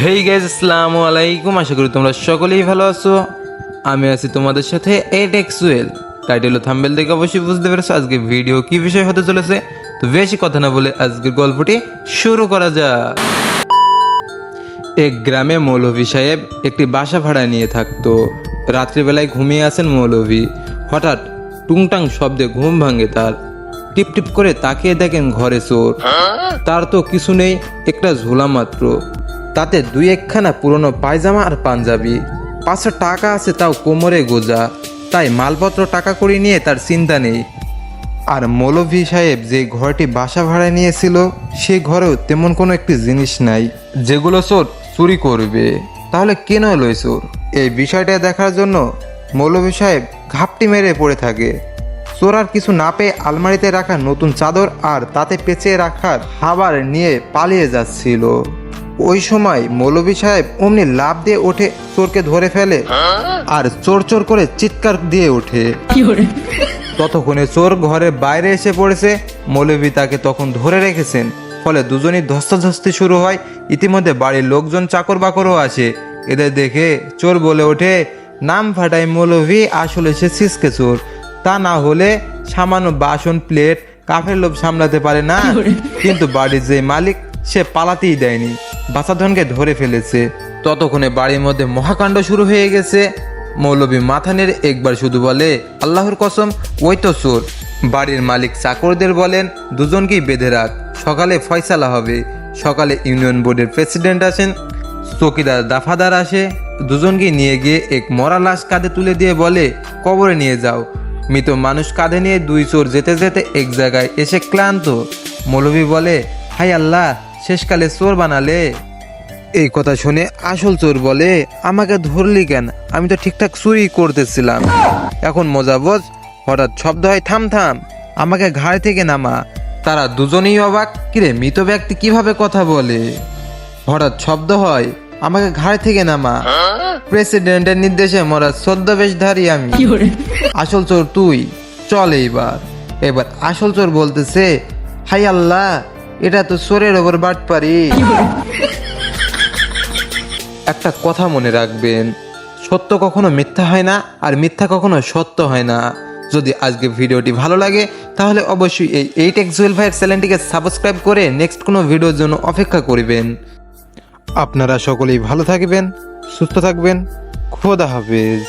Hey guys আসসালামু আলাইকুম আশা করি তোমরা সকলেই ভালো আছো। আমি আছি তোমাদের সাথে এইট এক্সুয়েল টাইটেল থাম্বেল দেখে অবশ্যই বুঝতে পেরেছ আজকে ভিডিও কি বিষয় হতে চলেছে। তো বেশি কথা না বলে আজকের গল্পটি শুরু করা যাক। এক গ্রামে মৌলভী সাহেব একটি বাসা ভাড়া নিয়ে থাকতো। রাত্রিবেলায় ঘুমিয়ে আছেন মৌলভী। হঠাৎ টুংটাং শব্দে ঘুম ভাঙে তার। টিপ টিপ করে তাকিয়ে দেখেন ঘরে চোর। তার তো কিছু নেই একটা ঝোলা মাত্র। তাতে দুই একখানা পুরনো পায়জামা আর পাঞ্জাবি। পাঁচশো টাকা আছে তাও কোমরে গোজা। তাই মালপত্র টাকা করে নিয়ে তার চিন্তা নেই। আর মৌলভী সাহেব যে ঘরটি বাসা ভাড়া নিয়েছিল সেই ঘরেও তেমন কোনো একটি জিনিস নাই। যেগুলো চোর চুরি করবে। তাহলে কেন এলো এই চোর? এই বিষয়টা দেখার জন্য মৌলভী সাহেব ঘাপটি মেরে পড়ে থাকে। চোর আর কিছু না পেয়ে আলমারিতে রাখা নতুন চাদর আর তাতে পেঁচিয়ে রাখার খাবার নিয়ে পালিয়ে যাচ্ছিল। ওই সময় মৌলভী সাহেব অমনি লাভ দিয়ে ওঠে চোরকে ধরে ফেলে আর চোর চোর করে চিৎকার দিয়ে ওঠে। ততক্ষণে চোর ঘরের বাইরে এসে পড়েছে মৌলভী তাকে তখন ধরে রেখেছেন। ফলে দুজনই ধস্তাধস্তি শুরু হয় ইতিমধ্যে বাড়ির লোকজন চাকর বাকরও আসে এদের দেখে চোর বলে ওঠে নাম ফাটাই মৌলভী আসলে সে সিসকে চোর। তা না হলে সামান্য বাসন প্লেট কাফের লোভ সামলাতে পারে না। কিন্তু বাড়ির যে মালিক সে পালাতেই দেয়নি। বাসাধনকে ধরে ফেলেছে। ততক্ষণে বাড়ির মধ্যে মহাকাণ্ড শুরু হয়ে গেছে। মৌলবী মাথা একবার শুধু বলে, আল্লাহর কসম, ওই তো চোর। বাড়ির মালিক চাকরদের বলেন, দুজনকেই বেঁধে রাখ, সকালে ফয়সালা হবে। সকালে ইউনিয়ন বোর্ডের প্রেসিডেন্ট আসেন, চকিদার দাফাদার আসে দুজনকে নিয়ে গিয়ে এক মরা লাশ কাঁধে তুলে দিয়ে বলে, কবরে নিয়ে যাও। মৃত মানুষ কাঁধে নিয়ে দুই চোর যেতে যেতে এক জায়গায় এসে ক্লান্ত। মৌলবী বলে হাই আল্লাহ শেষকালে চোর বানালে। এই কথা শুনে আসল চোর বলে আমাকে ধরলি কেন? আমি তো ঠিকঠাক চুরি করতেছিলাম। এখন মজা বোঝ হঠাৎ শব্দ হয় থাম থাম আমাকে ঘাড় থেকে নামা। তারা দুজনেই অবাক কিরে মৃত ব্যক্তি কীভাবে কথা বলে? হঠাৎ শব্দ হয় আমাকে ঘাড় থেকে নামা। প্রেসিডেন্টের নির্দেশে মরা ছদ্মবেশধারী আমি। আসল চোর তুই চল এইবার। এবার আসল চোর বলতেছে হাই আল্লাহ এটা তো চোরের ওপর বাট পারি একটা কথা মনে রাখবেন, সত্য কখনো মিথ্যা হয় না আর মিথ্যা কখনো সত্য হয় না। যদি আজকে ভিডিওটি ভালো লাগে, তাহলে অবশ্যই এই এইট এক্স জুয়েল ভাইয়ের চ্যানেলটিকে সাবস্ক্রাইব করে নেক্সট কোনো ভিডিওর জন্য অপেক্ষা করবেন। আপনারা সকলেই ভালো থাকবেন, সুস্থ থাকবেন, খোদা হাফেজ।